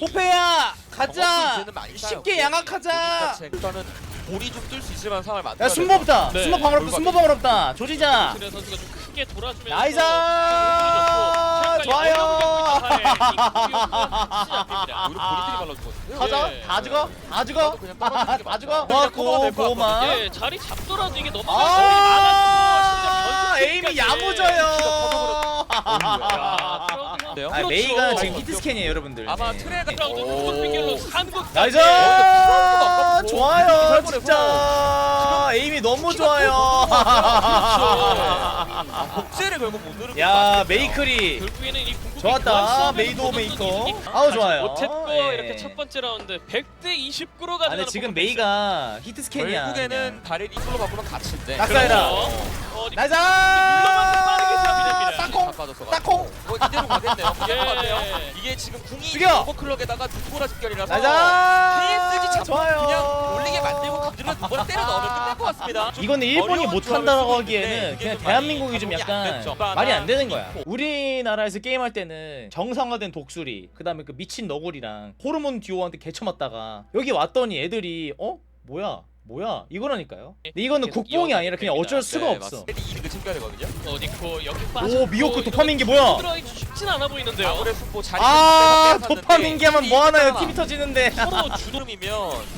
호페야 가자. 쉽게 양악하자. 일단은 볼이 좀 뜰 수 있을 만한 상황을 만들어야 야 순모 없다. 네. 순모 방울 없다. 순모 방울 없다. 조지자. 그래 선수가 좀 크게 돌아주면서 나이스. 어, 좋아요. 발라주거든요. 가자. 예. 다 죽어? 다 죽어? 다. 죽어? 고맙고 고마 예, 자리 잡더라도 이게 너무 아! 에임이 야무져요 야, 네요? 아 그렇죠. 메이가 지금 어, 히트 스캔이에요 여러분들 아마 네. 트레가 라운드 오. 빙결로 한국 나이스 어, 근데 좋아요 진짜 에임이 너무 좋아요 아, 복제를 결국 못 누르고 야 메이클이 결국에는 이 궁극기 좋았다. 교환 메이도 메이커. 이득이 아우, 좋아요. 못했고 예. 이렇게 첫 번째 라운드 100대 29로 아 가져가는 근데 지금. 메이가 히트 스캔이야 결국에는 다리를 이걸로 바꾸면 갇힌데 낙사해라. 어, 나이스 빠르게 제압이 됩니다. 땅콩 빠져서 땅콩 어, 이대로 가겠네요. 예. 가겠네요. 이게 지금 궁이 죽여! 오버클럭에다가 두보라 집결이라서 나이스 KSG 잡고 좋아요 그냥 올리게 만들고 그들로 두번 때려 넣으면 끝날 것 같습니다. 좀 이거는 일본이 어려운 못한다고 하기에는 있는데 그냥 대한민국이 좀안 약간 됐죠. 말이 안 되는 거야 있고. 우리나라에서 게임할 때는 정상화된 독수리 그 다음에 그 미친 너구리랑 호르몬 듀오한테 개쳐맞다가 여기 왔더니 애들이 어? 뭐야 뭐야 이거라니까요 근데 이거는 계속 국뽕이 아니라 그냥 됩니다. 어쩔 수가 네, 없어 맞습니다. 이득을 챙겨야 되거든요. 어, 니코 여기 빠져. 오 미호크 도파민기 뭐야 들어가기 쉽진 않아 보이는데요. 뭐 자리 아 도파민기 하면 뭐하나요 팀이 터지는데 서로 주름이면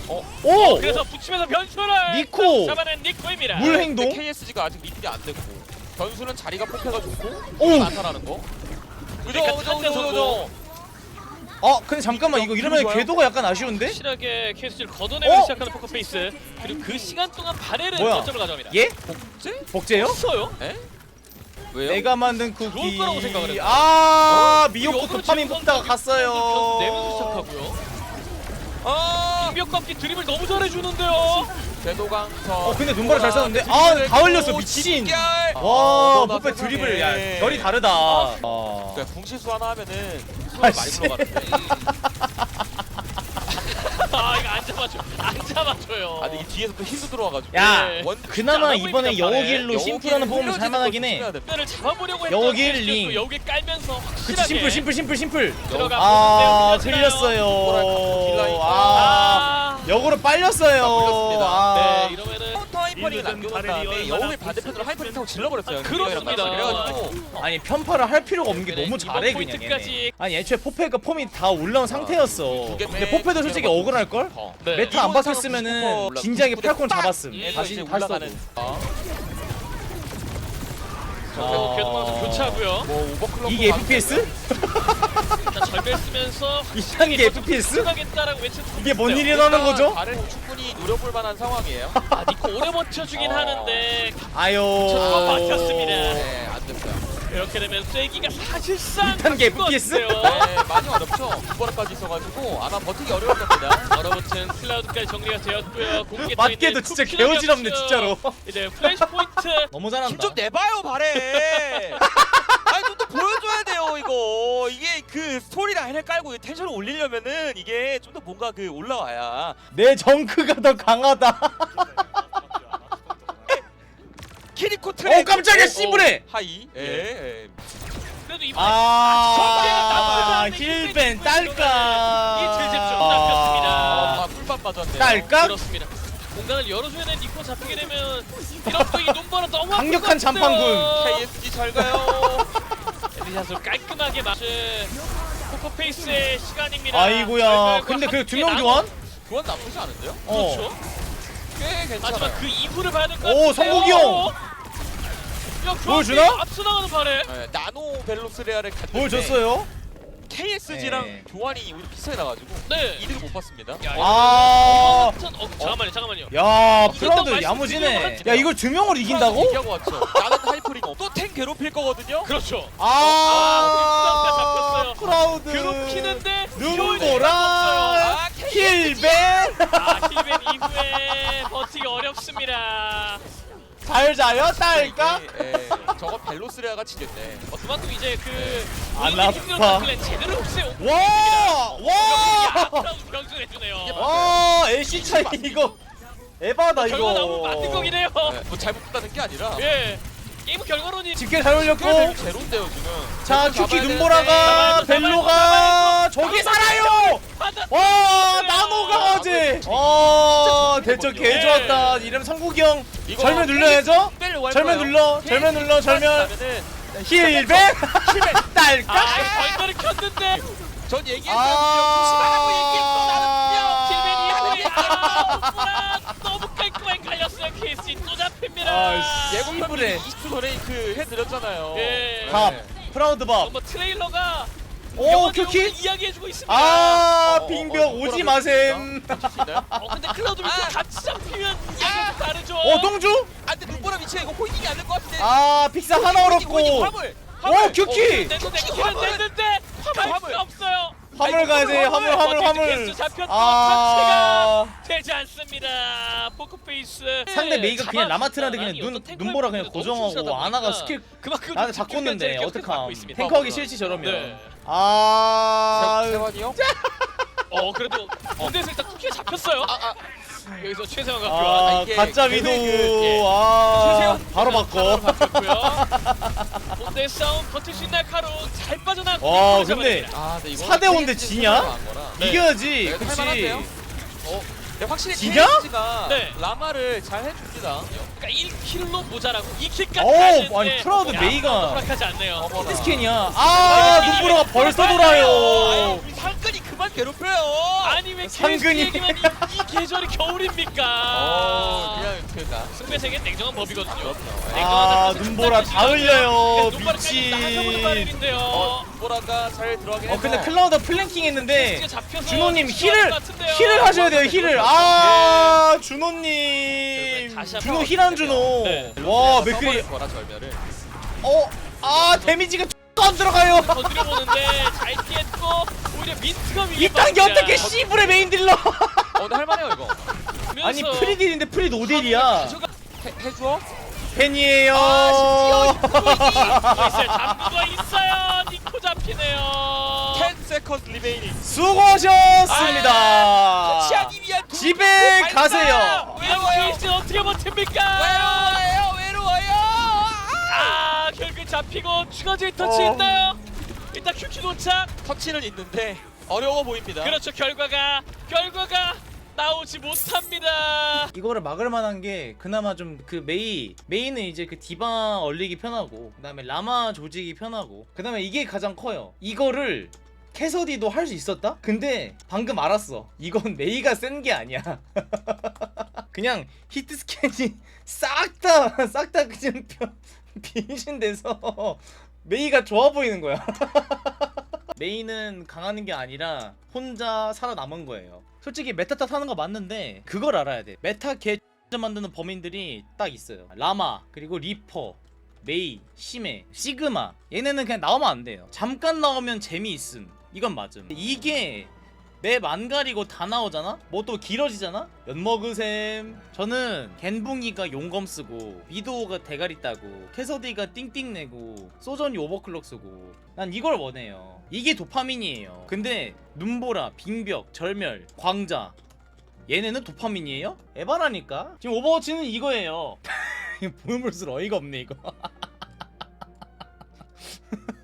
어 오! 그래서 붙이면서 변수를 니코! 잡아낸 니코입니다. 물 행동? KSG가 아직 리필이 안 됐고 변수는 자리가 뽑혀가 좋고 오! 나타나는 거. 그죠 그러니까 그죠 그죠 그죠. 어 근데 잠깐만 이거 이러면. 궤도가 약간 아쉬운데? 확실하게 케이스를 걷어내면서 어? 시작하는 포커페이스 그리고 그 시간 동안 바레를 뭐야? 거점을 가져갑니다. 예? 복제? 복제요? 없어요? 에? 왜요? 내가 만든 쿠키 좋을 거라고 생각을 했어요. 아 역으로 도파민 지금 뽑다가 선수가 내면서 갔어요 시작하고요. 아 인벽 깎기 드립을 너무 잘해주는데요. 궤도강선. 어 근데 눈발을 잘 쐈는데 아 다 흘렸어 미친 와와 호페 드리블 야 결이 다르다 어. 그러니까 궁실수 하나 하면은 아, 손이 많이 씨. 들어가는데. 아 이거 안 잡아줘. 잡아줘요. 아 근데 이 뒤에서 또 힘도 들어와가지고. 야 네. 원 그나마 쉽지 않아 이번에 여우길로 심플하는 흘려지는 살만하긴 걸 해. 를 잡아보려고 했던 여길 케이스도 링. 여기 깔면서 그치 확실하게 심플 심플 심플 심플 들어가. 아. 틀렸어요 아 역으로 빨렸어요 아, 아네 카운터 하이퍼링 남겨놓은 다음에 여우의 반대편으로 하이퍼링 타고 질러버렸어요. 그렇습니다. 그래가지고 아니 편파를 할 필요가 없는 게 너무 잘해 그냥. 얘네 아니 애초에 포페가 폼이 다 올라온 상태였어 개 근데 포페도 솔직히 억울할걸? 더. 네. 메타 안 박혔으면은 진작에 팔콘 딱! 잡았음 다시 다시 올라가는. 써도 어. 결국 계속해서 교차하고요. 뭐 오버클럭 이게 FPS? 일단 절벽 쓰면서 이상한 게 FPS? 끝나겠다라고 외친 이게 뭔 일이 나는 거죠? 발을 충분히 노려볼 만한 상황이에요. 아 니코 오래 버텨주긴 어. 하는데 아유 자, 막혔습니다. 네. 이렇게 되면 쐐기가 사실상 이탄 게 바뀔 것 FPS? 같은데요. 네, 많이 어렵죠. 두 번까지 있어가지고 아마 버티기 어려울 겁니다. 얼어붙은 클라우드까지 정리가 되었고요. 공개 맞게도 진짜 개어지럽네 진짜로 이제 플래시 포인트 너무 잘한다 힘좀 내봐요, 발에. 아니 좀더 보여줘야 돼요, 이거. 이게 그 스토리 라인을 깔고 이 텐션을 올리려면은 이게 좀 더 뭔가 그 올라와야. 내 정크가 더 강하다 키리코 트레. 어, 깜짝이야, 씨부레! 하이. 예. 예. 그래도 이번에 아 아, 힐벤 이 딸까 질집 좀 낚였습니다. 아, 꿀밤 맞았네요. 딸까? 그렇습니다. 공간을 열어줘야 되는 니코 잡히게 되면 이런 이 눈보라 너무 강력한. 잔판군. KSG 잘 가요. 헤드샷을 깔끔하게 맞은 포커페이스의 시간입니다. 아이고야 근데 그 두 명 교환? 교환 나쁘지 않은데요? 어 그렇죠. 꽤 괜찮아요. 하지만 그 이후를 봐야 될것 오, 같은데요. 성국이 형! 야, 보여주나? 앞서 나가는 바래. 네, 나노 벨로스레아를 갔는데 보여줬어요 KSG랑 네. 교환이 오히려 비슷하게 나가지고 네. 이득을 못 봤습니다. 야, 아. 이거 어, 잠깐만요, 잠깐만요. 야 프라우드 야무지네. 야 이걸 두 명을 이긴다고? 얘기하고 왔죠. 나는 하이퍼링 또탱 괴롭힐 거거든요. 그렇죠. 아 아, 프라우드 괴롭히는데 눈보라 아, 힐벤 아, 힐벤 이후에 버티기 어렵습니다. 잘 자요 딸까? 예, 저거 벨로스레아가 치겠네. 어, 그만큼 이제 그안 본인이 아파. 힘들었던 플랜 제대로 온 와와 아프라고 변수해주네요. 와 LC 차이 이거 에바다 이거 결과 너무 맞는 거긴 해요. 네, 뭐 잘못 봤다는 게 아니라 예. 게임 결과론이 집게 잘 올렸고 꽤 제로인데요 지금. 자 큐키 눈보라가 벨로가 저기 살아요. 와 나노 강아지 어 대처 개 네. 좋았다 이름 성국이 형 이거 절면 눌러야죠 절면. 눌러 절면 눌러 절면 힐백 아, 벌거를 켰는데 전 얘기했어요. 아 킬벤이 후야. 너무 깔끔하게 갈렸어요. 케이스 또 잡힙니다. 아, 씨. 이불에. 20초 전에 그 해드렸잖아요. 예. 밥 프라우드 밥뭐 트레일러가 오, 큐키? 이야기해주고 있습니다. 아 어, 어, 빙벽 어, 오지 뭐라고 마셈? 어 근데 클라우드 아. 같이 잡히면 이야기가 다르죠. 어 똥주 아 근데 눈보라 위치가 이거 포인팅이 안 될 것 같은데. 아 픽사 하나 포인팅, 포인팅, 어렵고 화물. 오 화물. 큐키 냈는데 킬은 냈는데 화물 화물. 없어요. 화물 가야 돼 화물 화물 화물 잡혔고 터치가 아 되지 않습니다. 포크페이스 상대 메이가 그냥 라마트라한테 그냥 눈 눈보라 그냥 고정하고 아나가 스킬 그만큼 나한테 계속 받고 어떡함. 탱커하기 싫지 저러면 네. 아 세환이요? 어 그래도 군대에서 일단 쿠키가 잡혔어요. 여기서 최세원 아, 같고요. 이게 가짜 위도 예. 아 바로 바꿔 군대 싸움 버틸 수 있나 카로 잘 빠져나가고 와, 근데. 아, 근데 이거 4대 5인데 지냐? 네. 이겨야지 네, 그치 할만한데요? 어, 네, 확실히 지냐? 가 네. 라마를 잘 해줍니다. 그러니까 1킬로 모자라고 2킬까지 어우, 아니, 프라우드 메이가- 허락하지 않네요. 어머나. 히트스캔이야 아 눈보라가 벌써 돌아요 아니, 상근이 그만 괴롭혀요. 아니 왜 상근이. 이, 이 계절이 겨울입니까? 어, 그냥 그니까. 승배 세계 냉정한 법이거든요. 아 눈보라 다 흘려요 미친. 어, 보라가 잘 들어가긴 어 근데. 클라우드 플랭킹 했는데 준호님 힐을. 힐을 하셔야 돼요 힐을 아 준호님 한번 준호 힐한 준호 네. 와 맥크리 써버릴 거라 절멸을. 어 아 데미지가 안 들어가요 건드려 보는데 잘 피했고 오히려 민트가 위에 이딴 게 어떻게 씨불의 메인 딜러 어, 근데 할만해요 이거. 아니 프리딜인데 프리드 5딜이야 해, 해줘? 팬이에요 아, 있어요. 잠그고 있어요. 니코 잡히네요. 10 seconds remaining. 수고하셨습니다 터치하기 위한 두 집에! 가세요 케이스 어떻게 버팁니까? 외로워요, 외로워요. 아 결국 잡히고 추가적인 터치 어. 있나요? 일단 큐키 도착. 터치는 있는데 어려워 보입니다. 그렇죠 결과가 결과가 나오지 못합니다. 이거를 막을 만한 게 그나마 좀 그 메이 메이는 이제 그 디바 얼리기 편하고 그다음에 라마 조직이 편하고 그다음에 이게 가장 커요. 이거를 캐서디도 할 수 있었다? 근데 방금 알았어. 이건 메이가 센 게 아니야. 그냥 히트 스캔이 싹 다 싹 다 그냥 변- 빈신돼서 메이가 좋아 보이는 거야. 메이는 강하는 게 아니라 혼자 살아남은 거예요. 솔직히 메타 탓 하는 거 맞는데 그걸 알아야 돼. 메타 개 만드는 범인들이 딱 있어요. 라마 그리고 리퍼 메이, 시메, 시그마 얘네는 그냥 나오면 안 돼요. 잠깐 나오면 재미있음. 이건 맞음. 이게 맵 안 가리고 다 나오잖아? 뭐 또 길어지잖아? 엿먹으셈. 저는 겐붕이가 용검 쓰고 미도우가 대가리 따고 캐서디가 띵띵 내고 소전이 오버클럭 쓰고. 난 이걸 원해요. 이게 도파민이에요. 근데 눈보라, 빙벽, 절멸, 광자. 얘네는 도파민이에요? 에바라니까? 지금 오버워치는 이거예요. 보면 볼수록 어이가 없네 이거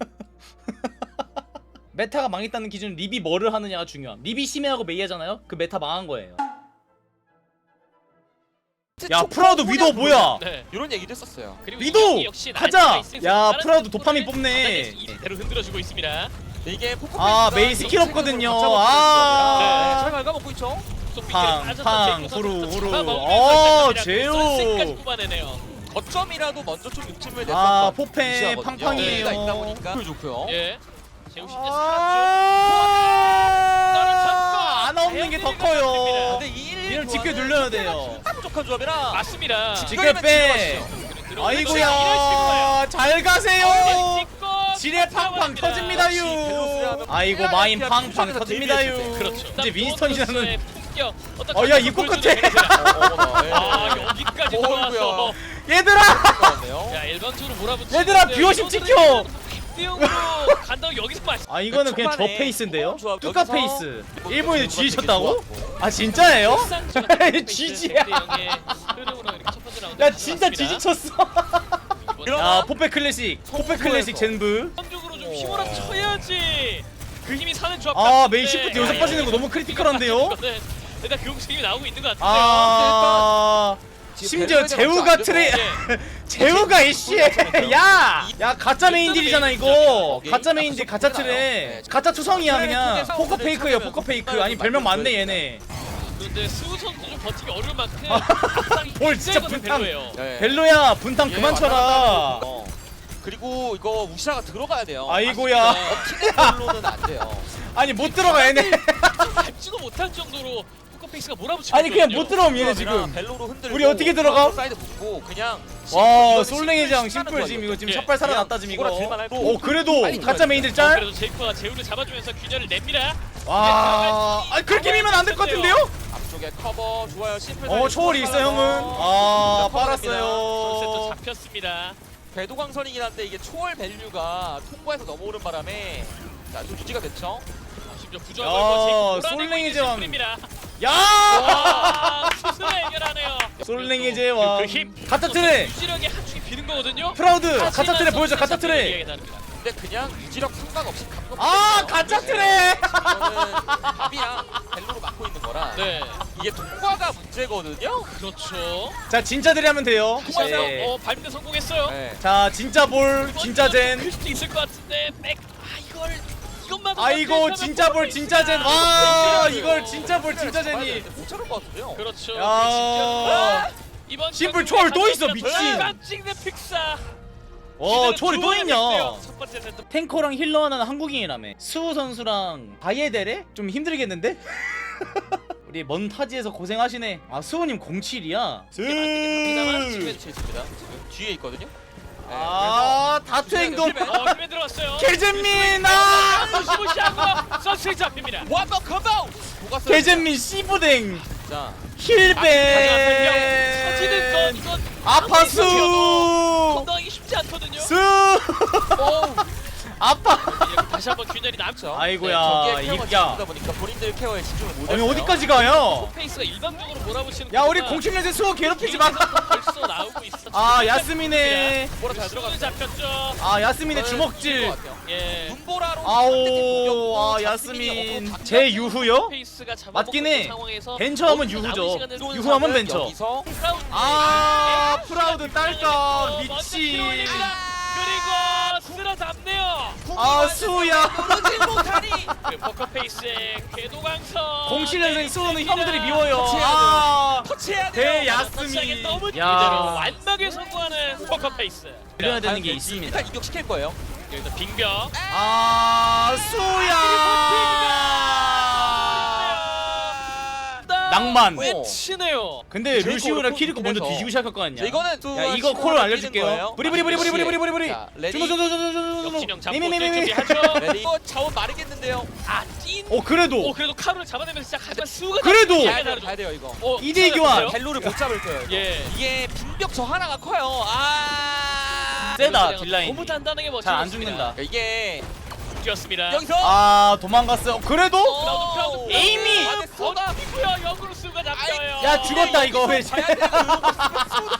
메타가 망했다는 기준 립이 뭐를 하느냐가 중요함 립이 심해하고 메이하잖아요? 그 메타 망한 거예요 야 프라우드 위도 뭐야 네. 이런 얘기도 했었어요. 그리고 위도! 이 역시 가자! 난이도가 있으면서 야, 다른 프라우드 도파민 뽑네. 바닥에서 이대로 흔들어주고 있습니다. 이게 포커 아, 페이스가 메이 스킬 좀 없거든요. 아. 네, 잘 갉아먹고 있죠. 팡, 팡, 후루, 후루. 어, 제우. 뽑아내네요. 거점이라도 먼저 좀 욕심을 내서 아 무시하거든요. 팡팡이에요 가 있다 보니까 그 좋고요. 예. 제우 씨 이제 살았죠. 안 없는 게 더 커요. 근데 이 1, 1 지켜 눌러야 돼요. 진짜 족한 조합이라 맞습니다. 지금 빼. 아이고야 잘 가세요. 지뢰 팡팡 터집니다 유. 아이고 마인 팡팡 터집니다 유. 그렇죠. 이제 윈스턴이라는 어야 입구 끝에. 여기까지 들어왔어. 얘들아. 야 일반적으로 몰아붙. 얘들아 뷰어십 지켜. 6대0으로 간다고 여기서 마시 아 이거는 그냥 저 페이스인데요? 어, 좋아. 뚜까 여기서 페이스 뭐 일본이 뒤지셨다고? 아 진짜예요? 지지야. 야 진짜 지지쳤어 야 포페 클래식 포페 클래식 젠브 선적으로 좀 힘을 쳐야지 그 힘이 사는 조합 아 메인 시프트 여기서 빠지는 거 너무 크리티컬한데요? 일단 교육생이 나오고 있는 것 같은데. 아 네, 심지어 제우가 트레 예. 제우가 이씨 야! 야 가짜 메인딜이잖아 이거. 가짜 메인딜 가짜 트레 네. 가짜 투성이야 그냥 포커 페이크예요 포커 페이크 아니 별명 많네 돼. 얘네 스우 선수 좀 버티기 어려울 만큼 볼 진짜 분탕. 네. 벨로야 분탕 예, 그만 쳐라. 그리고 이거 우시라가 들어가야 돼요. 아이고야. 버티는 걸로는 안 돼요. 아니 못 들어가 얘네 밟지도 못할 정도로 포커페이스가 몰아붙이고 아니 그냥 있거든요. 못 들어옴 얘네 지금 벨로로 흔들고 우리 어떻게 들어가? 사이드 붙고 그냥 와 심플, 솔랭의 장 심플 지금 이거 지금 예. 샷발 살아났다 지금 이거 죽어라 들만 할 거. 오 그래도 빨리 가짜 메인들 어, 짤? 그래도 제이코가 제우를 잡아주면서 균열을 냅니다. 와 아니 그렇게 밀면 안 될 것 같은데요? 앞쪽에 커버 좋아요. 심플. 어 초월이 있어 형은 아 선셋도 빨았어요 잡혔습니다. 궤도 광선이긴 한데 이게 초월 밸류가 통과해서 넘어오는 바람에 자좀 유지가 됐죠. 아, 심지어 야, 걸고 제이코 솔랭이 몰아내고 있는 제왕. 심플입니다. 야와 해결하네요. 솔랭의 제왕 그 힘. 가짜 트레 유지력의 한축이 비는 거거든요. 프라우드 가짜 트레 보여줘 가짜 트레. 근데 그냥 유지력 상관없이 가끔 아 가짜 트레 합이야 벨로로 막고 있는 거라 네, 이게 통과가 문제거든요. 그렇죠. 자 진짜들이 하면 돼요 통과해서 네. 어 밟는데 성공했어요. 네. 자 진짜 볼 진짜 젠 클 수도 있을 것 같은데 백. 아 이것만. 아이고 진짜 볼 진짜 젠와 이걸 진짜 볼 진짜 젠이 못 찾을 것 같은데요. 그렇죠. 야 이번 심플 초월 또 있어, 미친. 깜 찍는 픽사. 와 초월이 또 있냐 첫 번째 세트. 탱커랑 힐러 하나는 한국인이라며 수우 선수랑 바이에데레? 좀 힘들겠는데? 우리 먼 타지에서 고생하시네 아 수우님 07이야 합니다만 지금 칠입니다. 지금 뒤에 있거든요. 네, 아 다트 행동 어 힘에 들어왔어요. 개잼민 아 무시무시하고 선수에 잡힙니다. 원더 컴바운. 녹았어요. 개잼민 씨부댕 자, 건 이건 아파수 건너기 쉽지 않거든요. 수 오. 이렇게 다시 한번 균열이 남죠. 아이고야, 케어가 이야. 집중하다 보니까 본인들 케어에 집중을 못 아니 했어요. 어디까지 가요 페이스가 일방적으로 몰아붙이는. 야 우리 구도가 07년생 수호 괴롭히지 마 벌써 나오고 있어. 아 야스민의 눈보라 잘 들어갔어요. 잡혔죠. 아 야스민의 주먹질. 예. 눈보라로 아오 아 야스민 제 유후요? 페이스가 맞긴 해. 상황에서 벤처하면 유후죠. 유후하면 벤처. 아 프라우드 미치 올립니다. 그리고 쓸어 담네요. 아 수야 못하니. 그 포커 페이스의 궤도광선. 07년생 수호는 형들이 미워요 터치해야 아 터치해야 돼요. 대야스민 너무 야. 이대로 완벽에 성공하는 포커 페이스. 이래야 되는 게 있습니다 일단 이격 시킬 거예요. 여기서 빙벽. 아 수야 낭만. 왜 치네요? 근데 루시우랑 골 키리코 먼저 그래서. 뒤지고 시작할 거 아니야 자, 이거는 또야 이거 콜 알려줄게요 거예요. 브리 브리 브리 브리 브리 브리 브리 브리 자, 레디. 주노 주노 주노 주노 역진영 잡고 뛸 준비하죠. 레디. 이거 자원 마르겠는데요. 아 찐. 어 그래도 오 그래도 카루를 잡아내면서 진짜 하지만 수가 그래도! 가야 돼요, 다르죠. 가야 돼요 이거. 어, 이대 교환. 벨로를 못 잡을 거예요. 이거. 예. 이게 빈벽 저 하나가 커요. 아. 세다 딜라인 너무 단단하게 멋지습니다 잘안 죽는다 그러니까 이게 뛰었습니다. 여기서 아 도망갔어요 그래도 프라우드 프라우드 에이미! 아, 쏘다 피고요 역으로 수가 잡혀요. 야 죽었다 이거 왜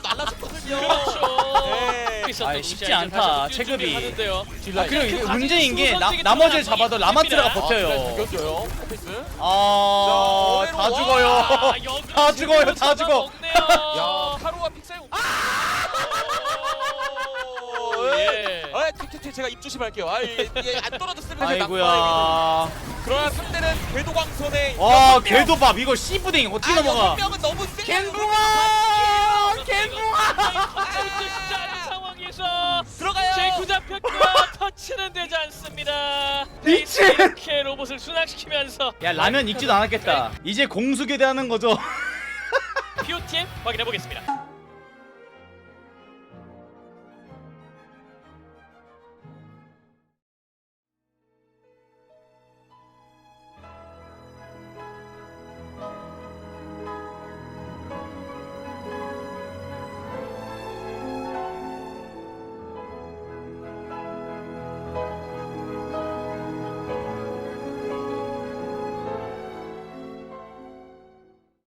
날라졌거든요. 그렇죠. 네. 있었던 아이, 루시아 쉽지 않다, 다시 한번 체급이. 하는데요. 아 그리고 이게 그 문제인 게 나, 나머지를 잡아도 라마트라가 이깁니다. 버텨요 이겼어요. 포피스. 아, 다 자, 죽어요. 아, 다 죽어요, 다 죽어. 먹네요. 야, 카루와 픽사이. 아! 예. 아, 튀튀튀 제가 입 조심할게요. 아, 이게 이게 안 떨어졌으면 이제. 아이고야 그러나 상대는 궤도광선의 와 궤도밥 이거 씨부댕이 어떻게 아, 넘어가 명은 너무 세. 겐붕아 겐붕아 않은 상황에서 들어가요. 제이쿠 잡혔고요. 터치는 되지 않습니다. 미친 이렇게 로봇을 순항시키면서 야 라면 익지도 않았겠다 이제 공수교대 하는 거죠 POTM 확인해 보겠습니다.